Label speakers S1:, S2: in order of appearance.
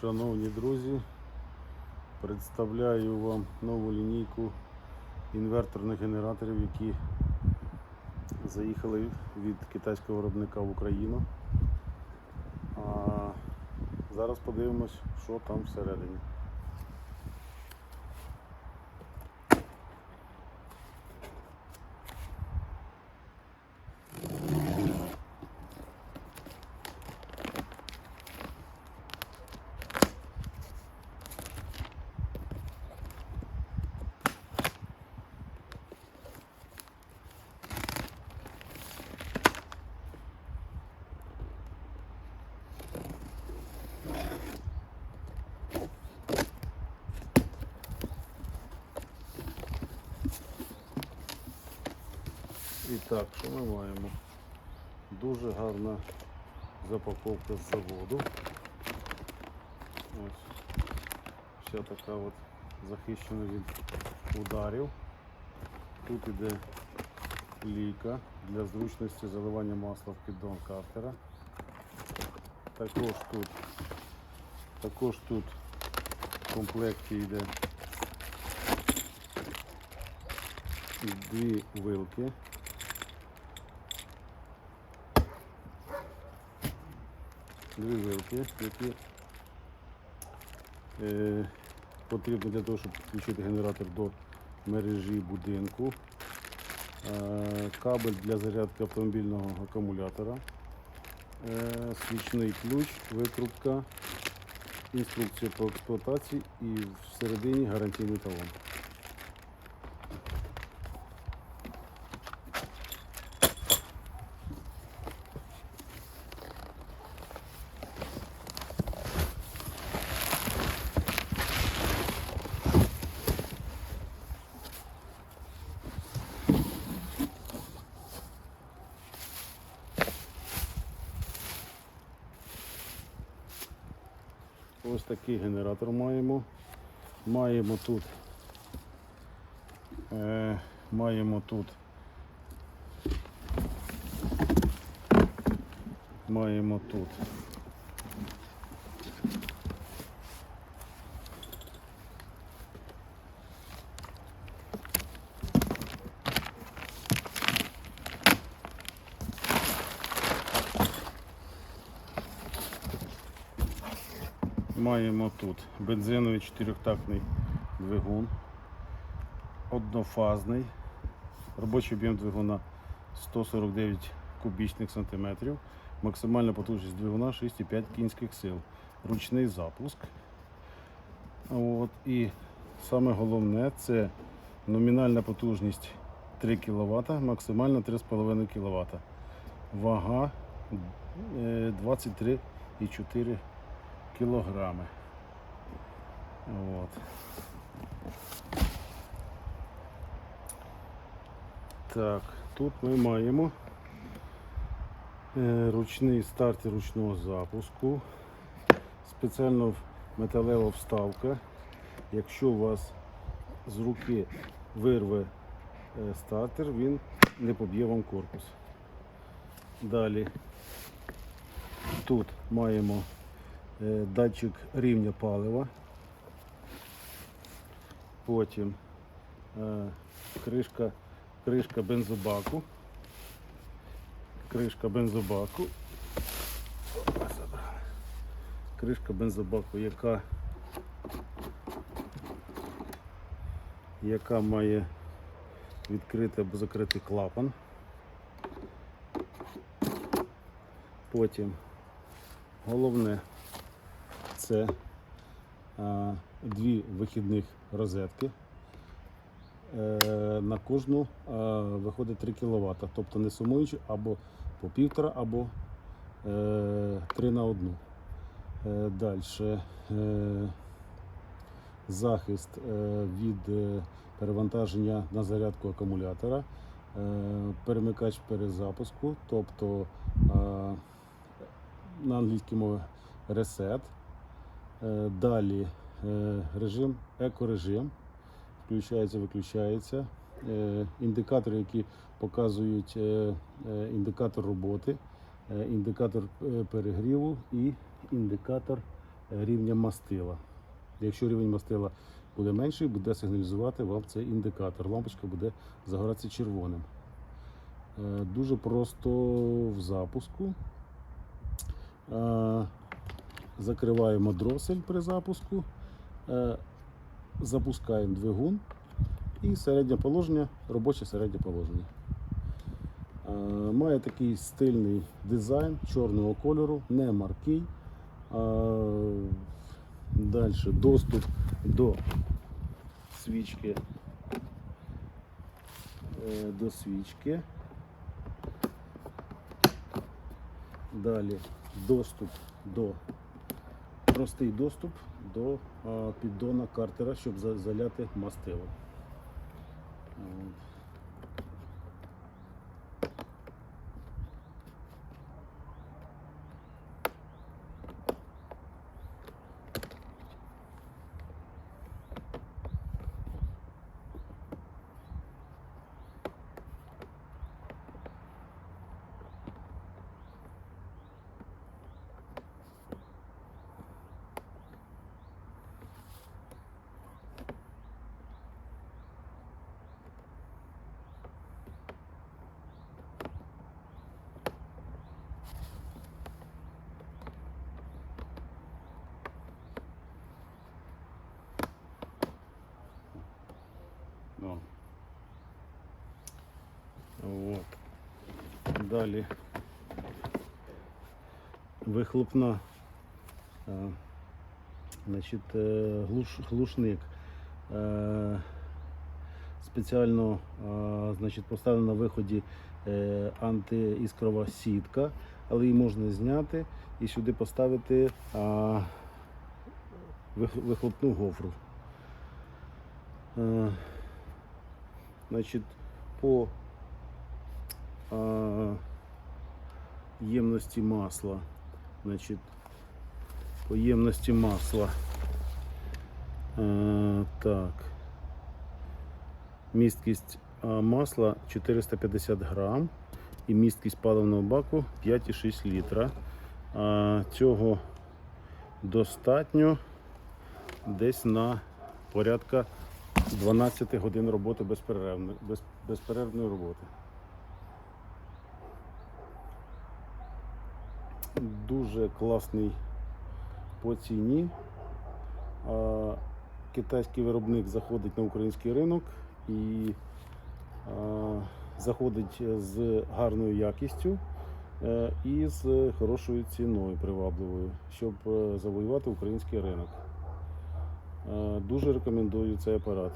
S1: Шановні друзі, представляю вам нову лінійку інверторних генераторів, які заїхали від китайського виробника в Україну. А зараз подивимось, що там всередині. Так, що ми маємо? Дуже гарна запаковка з заводу. Ось. Вся така от захищена від ударів. Тут іде лійка для зручності заливання масла в піддон картера. Також тут, також тут в комплекті йде дві вилки. Дві вилки, які е, потрібні для того, щоб підключити генератор до мережі будинку. Е, кабель для зарядки автомобільного акумулятора, е, свічний ключ, викрутка, інструкція по експлуатації і всередині гарантійний талон. Ось такий генератор маємо. Маємо тут. Е, маємо тут. Маємо тут. Маємо тут бензиновий чотирьохтактний двигун, однофазний, робочий об'єм двигуна 149 кубічних сантиметрів, максимальна потужність двигуна 6,5 кінських сил, ручний запуск. От, і саме головне це номінальна потужність 3 кВт, максимальна 3,5 кВт. Вага е, 23,4 кілограми. От. Так, тут ми маємо е, ручний стартер ручного запуску, спеціально металева вставка. Якщо у вас з руки вирве е, стартер, він не поб'є вам корпус. Далі тут маємо датчик рівня палива. Потім е, кришка, кришка бензобаку. Кришка бензобаку. Кришка бензобаку, яка, яка має відкритий або закритий клапан. Потім головне це а, дві вихідних розетки. Е, на кожну а, виходить 3 кВт, тобто не сумуючи або по півтора, або е, 3 на одну. Е, Далі е, захист е, від е, перевантаження на зарядку акумулятора, е, перемикач перезапуску, тобто е, на англійській мові reset. Е, Далі е, режим, екорежим, включається, виключається. Е, Індикатори, які показують індикатор роботи, індикатор перегріву і індикатор рівня мастила. Якщо рівень мастила буде менший, буде сигналізувати вам цей індикатор. Лампочка буде загоратися червоним. Дуже просто в запуску. Е, Закриваємо дросель при запуску, е, запускаємо двигун і середнє положення, робоче середнє положення. Е, Має такий стильний дизайн чорного кольору, не маркий. Далі доступ до свічки. Е, До свічки. Далі доступ до простий доступ до піддона картера, щоб заляти мастило. От. Ну. Вот. Далі вихлопна, е, значить, е, глуш, глушник. Е, Спеціально значить, поставлена на виході антиіскрова сітка, але її можна зняти і сюди поставити вихлопну гофру. Значить, по ємності масла. Значить, по ємності масла. Е, так. Місткість масла 450 грам і місткість паливного баку 5,6 літра. А, цього достатньо десь на порядка 12 годин роботи безперервної, без, безперервної роботи. Дуже класний по ціні. Китайський виробник заходить на український ринок і заходить з гарною якістю е, і з хорошою ціною привабливою, щоб е, завоювати український ринок. Е, Дуже рекомендую цей апарат.